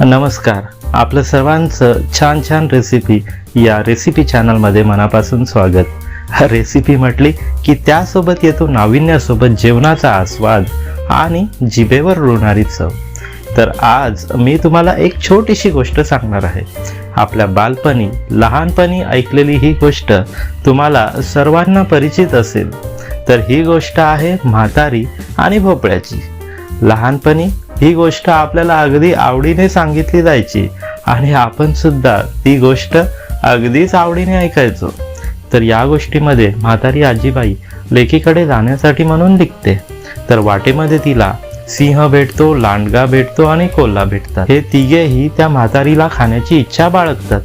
नमस्कार. आपलं सर्वांचं छान छान रेसिपी या रेसिपी चॅनलमध्ये मनापासून स्वागत. रेसिपी म्हटली की त्यासोबत येतो नाविन्यासोबत जेवणाचा आस्वाद आणि जिभेवर रुणारी चव. तर आज मी तुम्हाला एक छोटीशी गोष्ट सांगणार आहे. आपल्या बालपणी लहानपणी ऐकलेली ही गोष्ट तुम्हाला सर्वांना परिचित असेल. तर ही गोष्ट आहे म्हातारी आणि भोपळ्याची. लहानपणी ही गोष्ट आपल्याला अगदी आवडीने सांगितली जायची आणि आपण सुद्धा ती गोष्ट अगदीच आवडीने ऐकायचो. तर या गोष्टीमध्ये म्हातारी आजीबाई लेकीकडे जाण्यासाठी म्हणून निघते. तर वाटेमध्ये तिला सिंह भेटतो लांडगा भेटतो आणि कोल्हा भेटतात. हे तिघेही त्या म्हातारीला खाण्याची इच्छा बाळगतात.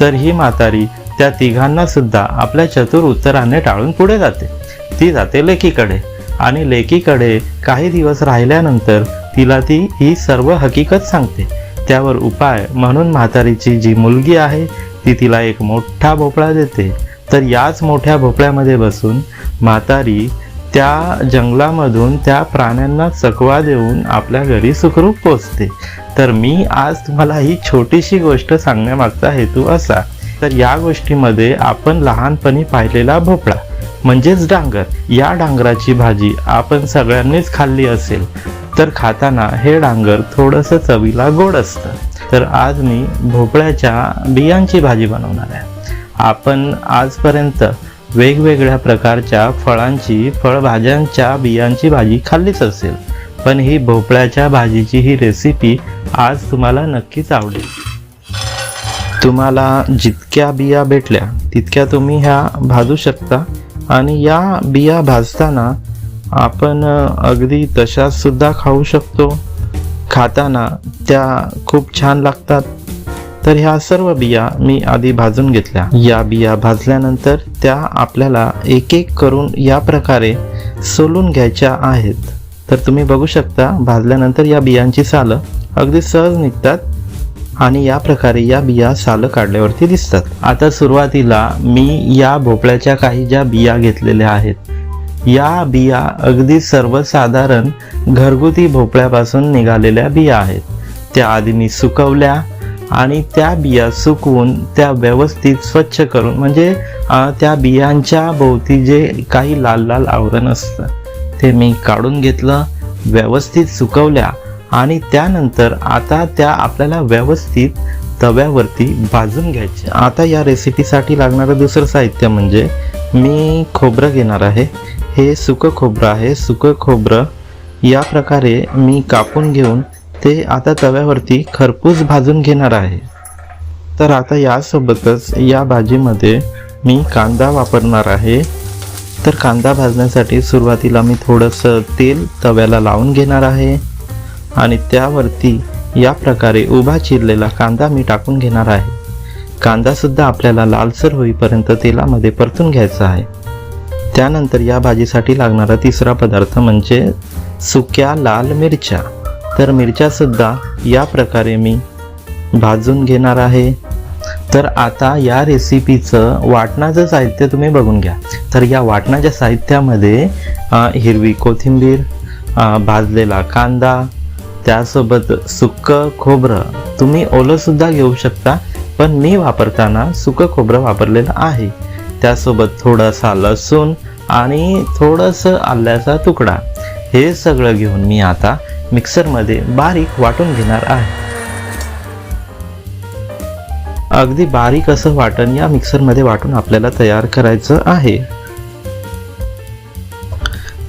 तर ही म्हातारी त्या तिघांना सुद्धा आपल्या चतुर उत्तराने टाळून पुढे जाते. ती जाते लेकीकडे आणि लेकीकडे काही दिवस राहिल्यानंतर तिला ती ही सर्व हकीकत सांगते. त्यावर उपाय म्हणून म्हातारीची जी मुलगी आहे ती तिला एक मोठा भोपळा देते. तर याच मोठ्या भोपळ्यामध्ये बसून म्हातारी त्या जंगलामधून त्या प्राण्यांना चकवा देऊन आपल्या घरी सुखरूप पोचते. तर मी आज तुम्हाला ही छोटीशी गोष्ट सांगण्यामागचा हेतू असा. तर या गोष्टीमध्ये आपण लहानपणी पाहिलेला भोपळा म्हणजेच डांगर. या डांगराची भाजी आपण सगळ्यांनीच खाल्ली असेल. तर खाताना हे डांगर थोडंसं चवीला गोड असतं. तर आज मी भोपळ्याच्या बियांची भाजी बनवणार आहे. आपण आजपर्यंत वेगवेगळ्या प्रकारच्या फळांची फळभाज्यांच्या बियांची भाजी खाल्लीच असेल. पण ही भोपळ्याच्या भाजीची ही रेसिपी आज तुम्हाला नक्कीच आवडेल. तुम्हाला जितक्या बिया भेटल्या तितक्या तुम्ही ह्या भाजू शकता. आणि या बिया भाजताना आपण अगदी तशाच सुद्धा खाऊ शकतो. खाताना त्या खूप छान लागतात. तर ह्या सर्व बिया मी आधी भाजून घेतल्या. या बिया भाजल्यानंतर त्या आपल्याला एक एक करून या प्रकारे सोलून घ्यायच्या आहेत. तर तुम्ही बघू शकता भाजल्यानंतर या बियांची सालं अगदी सहज निघतात आणि या प्रकारे या बिया सालं काढल्यावरती दिसतात. आता सुरुवातीला मी या भोपळ्याच्या काही ज्या बिया घेतलेल्या आहेत या बिया अगदी सर्वसाधारण घरगुती भोपळ्यापासून निघालेल्या बिया आहेत. त्या आधी मी सुकवल्या आणि त्या बिया सुकवून त्या व्यवस्थित स्वच्छ करून म्हणजे त्या बियांच्या भोवती जे काही लाल लाल आवरण असतं ते मी काढून घेतलं व्यवस्थित सुकवल्या आणि त्यानंतर आता त्या आपल्याला व्यवस्थित तव्यावरती भाजून घ्यायचे. आता या रेसिपीसाठी लागणारं दुसरं साहित्य म्हणजे मी खोबरं घेणार आहे. हे सुकं खोबरं आहे. सुकं खोबरं या प्रकारे मी कापून घेऊन ते आता तव्यावरती खरपूस भाजून घेणार आहे. तर आता यासोबतच या भाजीमध्ये मी कांदा वापरणार आहे. तर कांदा भाजण्यासाठी सुरुवातीला मी थोडंसं तेल तव्याला लावून घेणार आहे. आणि त्यावरती या प्रकारे उभा चिरलेला कांदा मी टाकून घेणार आहे. कांदासुद्धा आपल्याला लालसर होईपर्यंत तेलामध्ये परतून घ्यायचा आहे. त्यानंतर या भाजीसाठी लागणारा तिसरा पदार्थ म्हणजे सुक्या लाल मिरच्या. तर मिरच्यासुद्धा या प्रकारे मी भाजून घेणार आहे. तर आता या रेसिपीचं वाटणाचं साहित्य तुम्ही बघून घ्या. तर या वाटणाच्या साहित्यामध्ये हिरवी कोथिंबीर भाजलेला कांदा त्यासोबत सुकं खोबरं तुम्ही ओलंसुद्धा घेऊ शकता पण मी वापरताना सुकं खोबरं वापरलेलं आहे. त्यासोबत थोडासा लसूण आणि थोडंसं आल्याचा तुकडा. हे सगळं घेऊन मी आता मिक्सरमध्ये बारीक वाटून घेणार आहे. अगदी बारीक असं वाटण या मिक्सरमध्ये वाटून आपल्याला तयार करायचं आहे.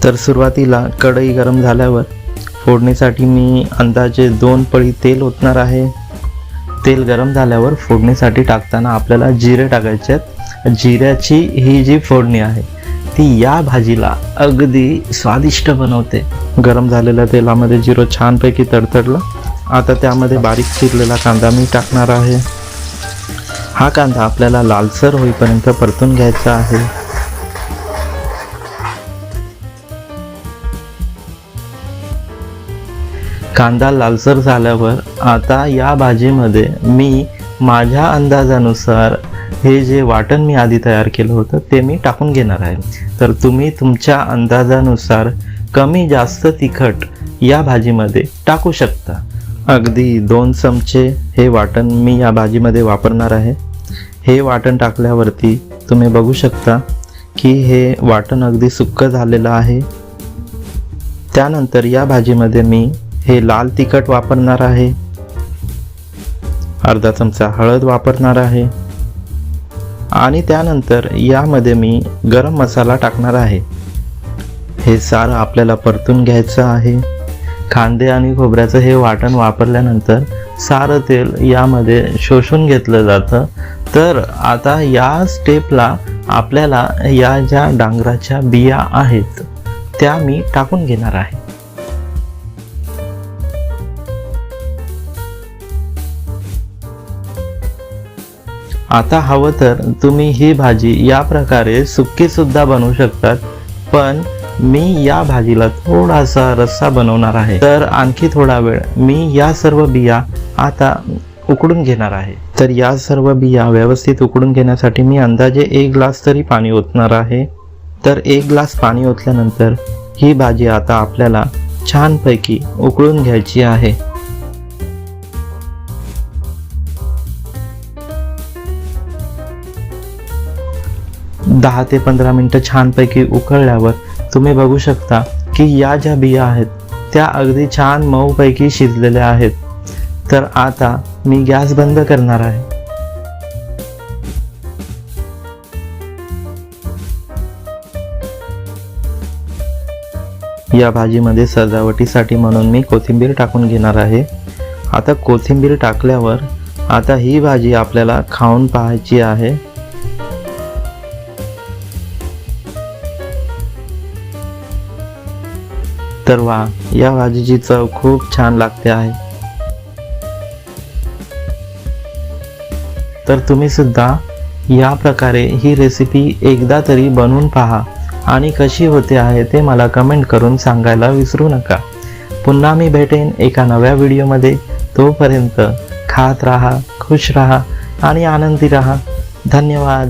तर सुरुवातीला कढई गरम झाल्यावर फोडणीसाठी मी अंदाजे दोन पळी तेल ओतणार आहे. तेल गरम झाल्यावर फोडणीसाठी टाकताना आपल्याला जिरे टाकायचे आहेत. जिऱ्याची ही जी फोडणी आहे ती या भाजीला अगदी स्वादिष्ट बनवते. गरम झालेल्या तेलामध्ये जिरं छानपैकी तडतडलं. आता त्यामध्ये बारीक चिरलेला कांदा मी टाकणार आहे. हा कांदा आपल्याला लालसर होईपर्यंत परतून घ्यायचा आहे. कांदा लालसर झाल्यावर आता या भाजीमध्ये मी माझ्या अंदाजानुसार हे जे वाटण मी आधी तयार केलं होतं ते मी टाकून घेणार आहे. तर तुम्ही तुमच्या अंदाजानुसार कमी जास्त तिखट या भाजीमध्ये टाकू शकता. अगदी दोन चमचे हे वाटण मी या भाजीमध्ये वापरणार आहे. हे वाटण टाकल्यावरती तुम्ही बघू शकता की हे वाटण अगदी सुक्क झालेलं आहे. त्यानंतर या भाजीमध्ये मी हे लाल तिखट वापरणार आहे. अर्धा चमचा हळद वापरणार आहे. आणि त्यानंतर यामध्ये मी गरम मसाला टाकणार आहे. हे सारं आपल्याला परतून घ्यायचं आहे. कांदे आणि खोबऱ्याचं हे वाटण वापरल्यानंतर सारं तेल यामध्ये शोषून घेतलं जातं. तर आता या स्टेपला आपल्याला या ज्या डांगराच्या बिया आहेत त्या मी टाकून घेणार आहे. आता हवं तर तुम्ही ही भाजी या प्रकारे सुक्कीसुद्धा बनवू शकतात पण मी या भाजीला थोडासा रस्सा बनवणार आहे. तर आणखी थोडा वेळ मी या सर्व बिया आता उकडून घेणार आहे. तर या सर्व बिया व्यवस्थित उकडून घेण्यासाठी मी अंदाजे एक ग्लास तरी पाणी ओतणार आहे. तर एक ग्लास पाणी ओतल्यानंतर ही भाजी आता आपल्याला छानपैकी उकळून घ्यायची आहे. दहा ते पंधरा मिनटं छानपैकी उकळल्यावर तुम्ही बघू शकता की या ज्या बिया आहेत त्या अगदी छान मऊपैकी शिजलेल्या आहेत. तर आता मी गॅस बंद करणार आहे. या भाजीमध्ये सजावटीसाठी म्हणून मी कोथिंबीर टाकून घेणार आहे. आता कोथिंबीर टाकल्यावर आता ही भाजी आपल्याला खाऊन पाहायची आहे. तर वा या भाजीची चव खूप छान लागते आहे. तर तुम्ही सुद्धा या प्रकारे ही रेसिपी एकदा तरी बनवून पहा आणि कशी होते आहे ते मला कमेंट करून सांगायला विसरू नका. पुन्हा मी भेटेन एका नव्या व्हिडिओमध्ये तोपर्यंत खात राहा खुश राहा आणि आनंदी राहा. धन्यवाद.